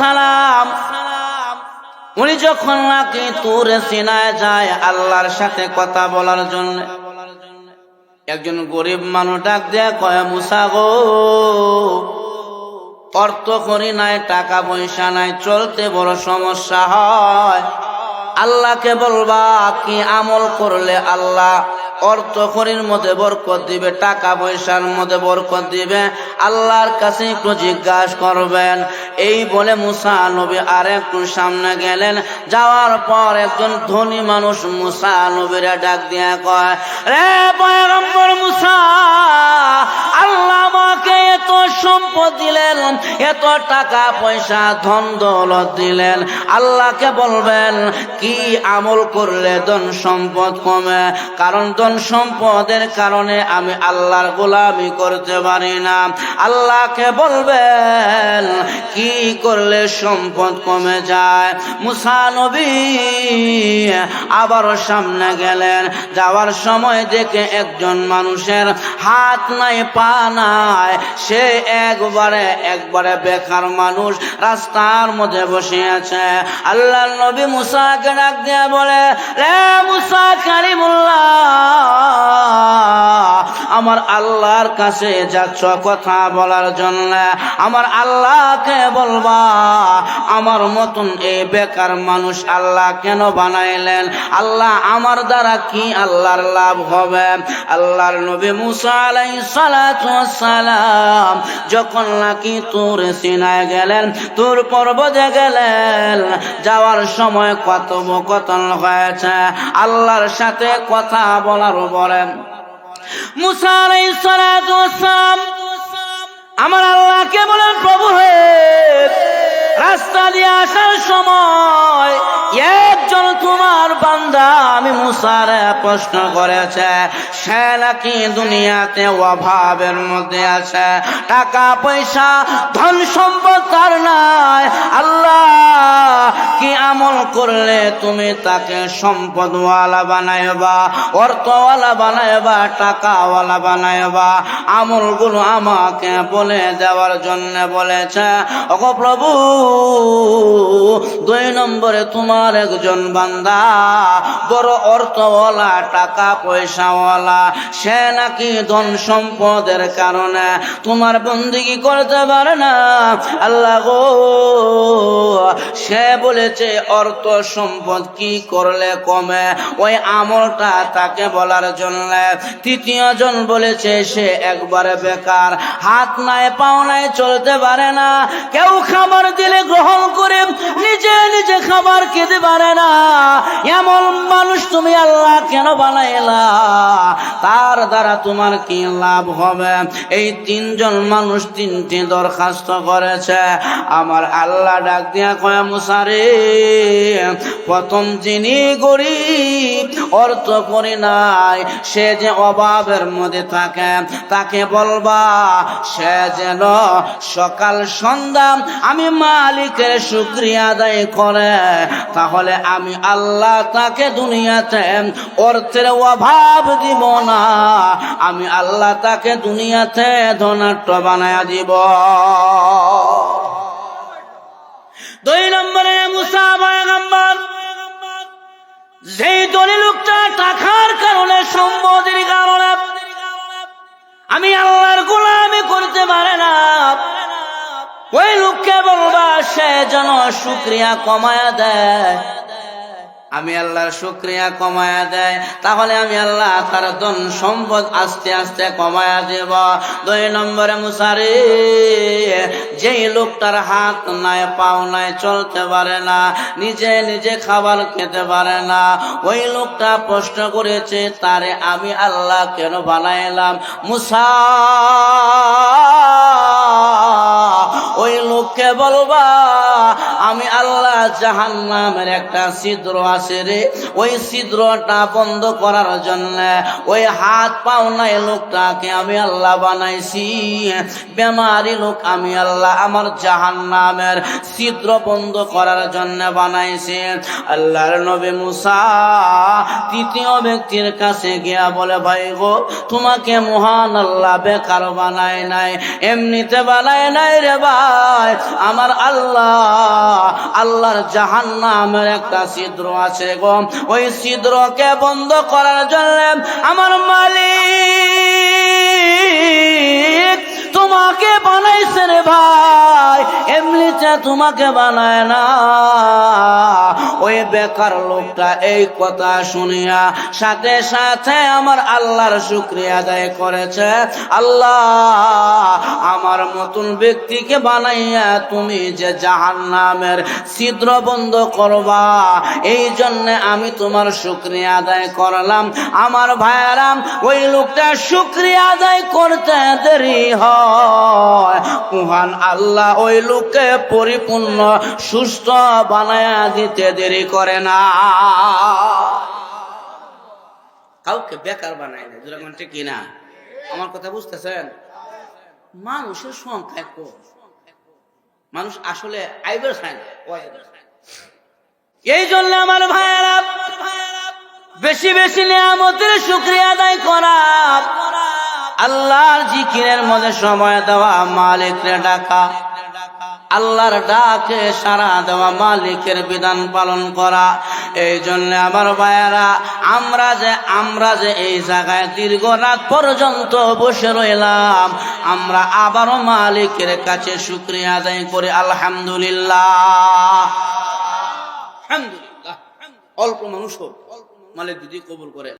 সালাম উনি যখন নাকি তুরে সিনায় যায় আল্লাহর সাথে কথা বলার জন্য, একজন গরিব মানুষ ডাক দেয়া, কয়, মুসা গো, অর্থ করি নাই, টাকা পয়সা নাই, চলতে বড় সমস্যা হয়। আল্লাহকে বলবা, কি আমল করলে আল্লাহ অর্থ করির মধ্যে বরকত দিবে, টাকা পয়সার মধ্যে বরকত দিবে? আল্লাহর কাছে একটু জিজ্ঞাসা করবেন এই বলে মুসা নবী আর একটু সামনে গেলেন। যাওয়ার পর একজন ধনী মানুষ মুসা নবীরা ডাক দিয়ে কয়, রে পয়গম্বর মুসা এত সম্পদ দিলেন, এত টাকা পয়সা ধন দৌলত দিলেন। আল্লাহকে বলবেন, কি আমল করলে ধন সম্পদ কমে? কারণ ধন সম্পদের কারণে আমি আল্লাহর গোলামি করতে পারি না। আল্লাহকে বলবেন, কি করলে সম্পদ কমে যায়? মুসা নবী আবারও সামনে গেলেন। যাওয়ার সময় দেখে একজন মানুষের হাত নাই, পা নাই, সে একবারে একবারে বেকার মানুষ রাস্তার মধ্যে বসে আছে আল্লাহ নবী মুসাকে ডাক দিয়া বলে, রে মুসা কারিমুল্লাহ আমার আল্লাহর কাছে যাচ্ছ কথা বলার জন্য, আমার আল্লাহকে বলবা, আমার মতন এই বেকার মানুষ আল্লাহ কেন বানাইলেন? আল্লাহ আমার দ্বারা কি আল্লাহর লাভ হবে? আল্লাহর নবী মুসা আলাই সালাম যখন নাকি তোর সিনায় গেলেন, তোর পর্বতে গেলেন, যাওয়ার সময় কত কতন হয়েছে। আল্লাহর সাথে কথা বলার বলেন মুসা আমার আল্লাহকে বলেন প্রভু হে দিয়ে আসার সময় একজন তোমার বান্দা আমি মুসারে প্রশ্ন করেছে, সে নাকি দুনিয়াতে অভাবের মধ্যে আছে, টাকা, পয়সা, ধন সম্পদ তার নাই। আল্লাহ, কি আমল করলে তুমি তাকে সম্পদওয়ালা বানাইবা, অর্থওয়ালা বানাইবা, টাকাওয়ালা বানাইবা? আমলগুলো আমাকে বলে দেওয়ার জন্য বলেছে। ওগো প্রভু দুই নম্বরে তোমার একজন বান্দা, বড় অর্থওয়ালা, টাকা পয়সাওয়ালা। সে নাকি ধন সম্পদের কারণে তোমার বন্দিগি করতে পারে না। আল্লাহ গো, সে বলেছে, অর্থ সম্পদ কি করলে কমে? ওই আমলটা তাকে বলার জন্য। তৃতীয় জন বলেছে, সে একবারে বেকার, হাত নাই, পাও নাই, চলতে পারে না। কেউ খাবার দিলে গ্রহণ করে নিজে নিজে খাবার খেতে পারে না। এমন মানুষ তুমি আল্লাহ কেন বানাইলা? তার দ্বারা তোমার কি লাভ হবে? এই তিনজন মানুষ তিনটি দরখাস্ত করেছে। আমার আল্লাহ ডাক দিয়া কয় মুসারে প্রথম যিনি গরিব, অর্থ করি নাই, সে যে অভাবের মধ্যে থাকে, তাকে বলবা, সে যেন সকাল সন্ধ্যা আমি মালিকের শুক্রিয়া আদায় করে, তাহলে আমি আল্লাহ তাকে দুনিয়াতে অর্থের অভাব দিব না। আমি আল্লাহ তাকে দুনিয়াতে ধনাট্য বানায় দিব। দুই নম্বরে মুসা পয়গম্বর, যেই দলে লোকটা টাকার কারণে সম্পদের কারণে, আমি আল্লাহর গোলামি করতে পারে না। ওই লোককে বলবা, সে যেন শুক্রিয়া কমায়া দেয়। আমি আল্লাহর শুক্রিয়া কমায়া দেয়, তাহলে আমি আল্লাহ তার ধন সম্পদ আস্তে আস্তে কমায়া দেব। দুই নম্বরে মুসারি, যেই লোকটার হাত নাই, পাও নাই, চলতে পারে না, নিজে নিজে খাবার খেতে পারে না, ওই লোকটা প্রশ্ন করেছে, তারে আমি আল্লাহ কেন বানাইলাম? মুসা লোককে বলবা জাহান একটা ছিদ্র আছে রে। ওই ছিদ্রটা বন্ধ করার জন্য ওই হাত পাও নাই লোকটাকে আমি আল্লাহ বানাইছি। বেমারি লোক আমি আল্লাহ আমার জাহান নামের ছিদ্র বন্ধ করার জন্য বানাইছি। আল্লাহর নবী মুসা তৃতীয় ব্যক্তির কাছে গিয়া বলে, ভাই গো, তোমাকে মহান আল্লাহ বেকার বানায় নাই, এমনিতে বানায় নাই রে ভাই। আমার আল্লাহ আল্লাহ আল্লাহর জাহান নামের একটা ছিদ্র আছে গো। ওই ছিদ্রকে বন্ধ করার জন্য আমার মালিক এমনিতে তোমাকে বানায় না। ওই বেকার লোকটা এই কথা শুনিয়া সাথে সাথে আমার আল্লাহর শুক্রিয়া আদায় করেছে। আল্লাহ, আমার মতন ব্যক্তিকে বানাইয়া তুমি যে জাহান নামের ছিদ্র বন্ধ করবা, এই জন্য আমি তোমার শুক্রিয়া আদায় করলাম। আমার ভাইয়ারাম, ওই লোকটা শুক্রিয়া আদায় করতে দেরি হয়। মহান আল্লাহ, ওই লোককে পরিপূর্ণ, সুস্থ বানায়া দিতে দেরি করে না। কাউকে বেকার বানায় না যেরকম ঠিক কিনা? আমার কথা বুঝতেছেন? মানুষের সংখ্যা কম মানুষ আসলে আইবার না না। এই জন্য আমার ভাইয়েরা, বেশি বেশি নিয়ামতের শুক্রিয়া আদায় করা। আল্লাহর জিকিরের মধ্যে সময় দেওয়া, মালিকরে ডাকা। আল্লাহর ডাকে সারা দেওয়া মালিকের বিধান পালন করা। এই জন্য আমার ভাইয়েরা, আমরা যে আমরা যে এই জায়গায় দীর্ঘ রাত পর্যন্ত বসে রইলাম, আমরা আবারও মালিকের কাছে শুক্রিয়া আদায় করি। আলহামদুলিল্লাহ। অল্প মানুষ হোক। মালিক যদি কবুল করে।